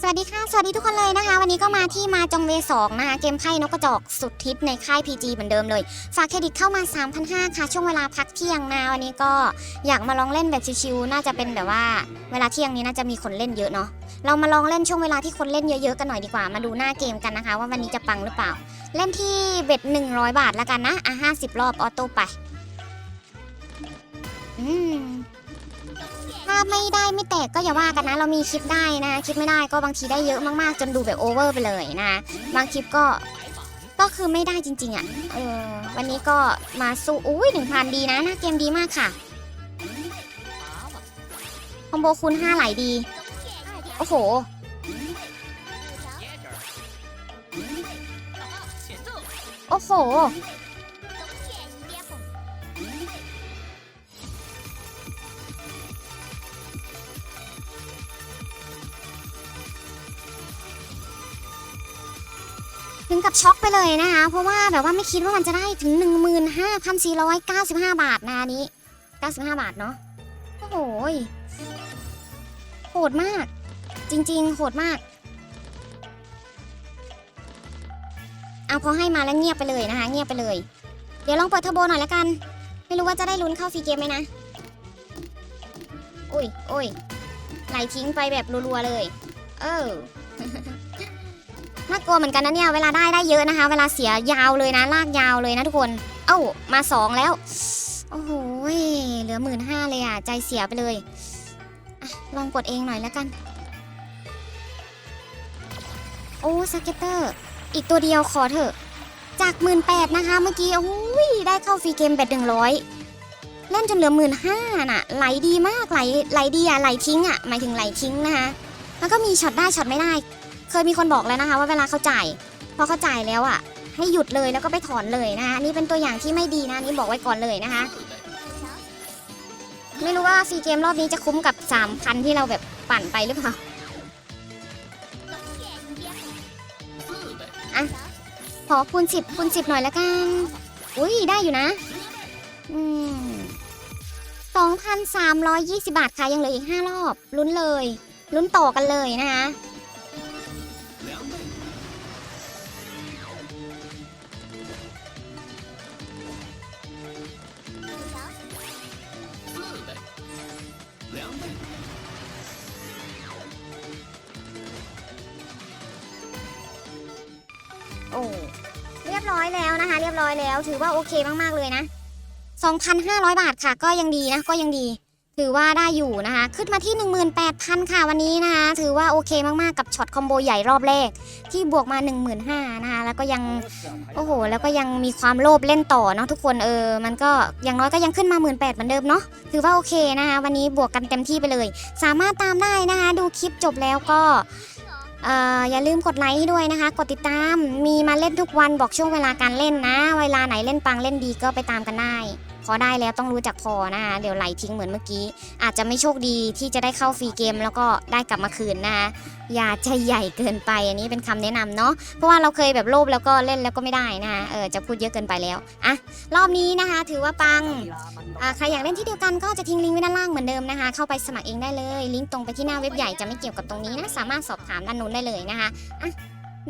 สวัสดีค่ะ สวัสดีทุกคนเลยนะคะ วันนี้ก็มาที่มาจงเวสองนะคะ เกมไพ่นกกระจอกสุดทิปในค่าย PG เหมือนเดิมเลย ฝากเครดิตเข้ามา 3,500 ค่ะ ช่วงเวลาพักเที่ยงนะวันนี้ก็อยากมาลองเล่นแบบชิวๆน่าจะเป็นแบบว่าเวลาเที่ยงนี้น่าจะมีคนเล่นเยอะเนาะเรามาลองเล่นช่วงเวลาที่คนเล่นเยอะๆกันหน่อยดีกว่า มาดูหน้าเกมกันนะคะ ว่าวันนี้จะปังหรือเปล่า เล่นที่เบ็ด100 บาทแล้วกันนะอะ50 รอบออโต้ไป อืม ถ้าไม่ได้ไม่แตกก็อย่าว่ากันนะ เรามีคลิปได้นะคลิปไม่ได้ก็บางทีได้เยอะมากๆ จนดูแบบโอเวอร์ไปเลยนะบางคลิปก็ก็คือไม่ได้จริง ๆอะเออวันนี้ก็มาสู้อุ้ยหนึ่งพันดีนะหน้าเกมดีมากค่ะคอมโบคูณ5ไหลดี โอ้โห โอ้โห ถึงกับช็อกไปเลยนะคะ เพราะว่าแบบว่าไม่คิดว่ามันจะได้ถึง 15,495 บาทนะอันนี้ 95 บาทเนาะโอ้โหโหดมาก จริง ๆ โหดมาก เอาพอให้มาแล้วเงียบไปเลยนะคะ เงียบไปเลย เดี๋ยวลองเปิดเทอร์โบหน่อยแล้วกัน ไม่รู้ว่าจะได้ลุ้นเข้าฟรีเกมไหมนะอุ้ยอุ้ยไหลทิ้งไปแบบรัวๆเลย เออ น่ากลัวเหมือนกันนะเนี่ยเวลาได้ได้เยอะนะคะ เวลาเสียยาวเลยนะลากยาวเลยนะทุกคน เอ้ามาสองแล้ว โอ้โหเหลือหมื่นห้าเลยอะ ใจเสียไปเลยอลองกดเองหน่อยแล้วกัน โอ้สเก็ตเตอร์ อีกตัวเดียวขอเถอะ จากหมื่นแปดนะคะ เมื่อกี้โอ้ยได้เข้าฟรีเกมแบตหนึ่งร้อยเล่นจนเหลือหมื่นห้าน่ะไหลดีมากไหลไหลดีอะไหลทิ้งอะหมายถึงไหลทิ้งนะคะแล้วก็มีช็อตได้ช็อตไม่ได้ เคยมีคนบอกแล้วนะคะ ว่าเวลาเขาจ่ายพอเขาจ่ายแล้วอะ ให้หยุดเลยแล้วก็ไปถอนเลยนะคะนี่เป็นตัวอย่างที่ไม่ดีนะนี่บอกไว้ก่อนเลยนะคะ ไม่รู้ว่าฟรีเกมรอบนี้จะคุ้มกับ3,000ที่เราแบบปั่นไปหรือเปล่าอะขอคูณ10คูณ10 หน่อยแล้วกัน อุ้ยได้อยู่นะ อืม2,320 บาทค่ะยังเหลืออีก 5 รอบลุ้นเลยลุ้นต่อกันเลยนะคะ โอ้เรียบร้อยแล้วนะคะ เรียบร้อยแล้ว ถือว่าโอเคมากๆเลยนะ 2,500 บาทค่ะ ก็ยังดีนะ ก็ยังดี ถือว่าได้อยู่นะคะ ขึ้นมาที่ 18,000 ค่ะวันนี้นะคะ ถือว่าโอเคมากๆกับช็อตคอมโบใหญ่รอบแรก ที่บวกมา 15,000นะคะ แล้วก็ยัง โอ้โห แล้วก็ยังมีความโลภเล่นต่อเนาะทุกคน เออ มันก็อย่างน้อยก็ยังขึ้นมา 18,000เหมือนเดิมเนาะ ถือว่าโอเคนะคะ วันนี้บวกกันเต็มที่ไปเลย สามารถตามได้นะคะ ดูคลิปจบแล้วก็ อย่าลืมกดไลค์ให้ด้วยนะคะ กดติดตาม มีมาเล่นทุกวันบอกช่วงเวลาการเล่นนะ เวลาไหนเล่นปังเล่นดีก็ไปตามกันได้พอได้แล้วต้องรู้จักพอนะคะเดี๋ยวไหลทิ้งเหมือนเมื่อกี้ อาจจะไม่โชคดีที่จะได้เข้าฟรีเกม แล้วก็ได้กลับมาคืนนะคะอย่าใจใหญ่เกินไปอันนี้เป็นคำแนะนำเนาะเพราะว่าเราเคยแบบโลภแล้วก็เล่นแล้วก็ไม่ได้นะคะเออจะพูดเยอะเกินไปแล้วอะรอบนี้นะคะ ถือว่าปังอ่าใครอยากเล่นที่เดียวกันก็จะทิ้งลิงก์ไว้ด้านล่างเหมือนเดิมนะคะ เข้าไปสมัครเองได้เลย ลิงก์ตรงไปที่หน้าเว็บใหญ่จะไม่เกี่ยวกับตรงนี้นะสามารถสอบถามด้านนู้นได้เลยนะคะอะ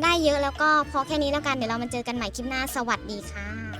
ได้เยอะแล้วก็พอแค่นี้แล้วกันเดี๋ยวเรามาเจอกันใหม่คลิปหน้าสวัสดีค่ะ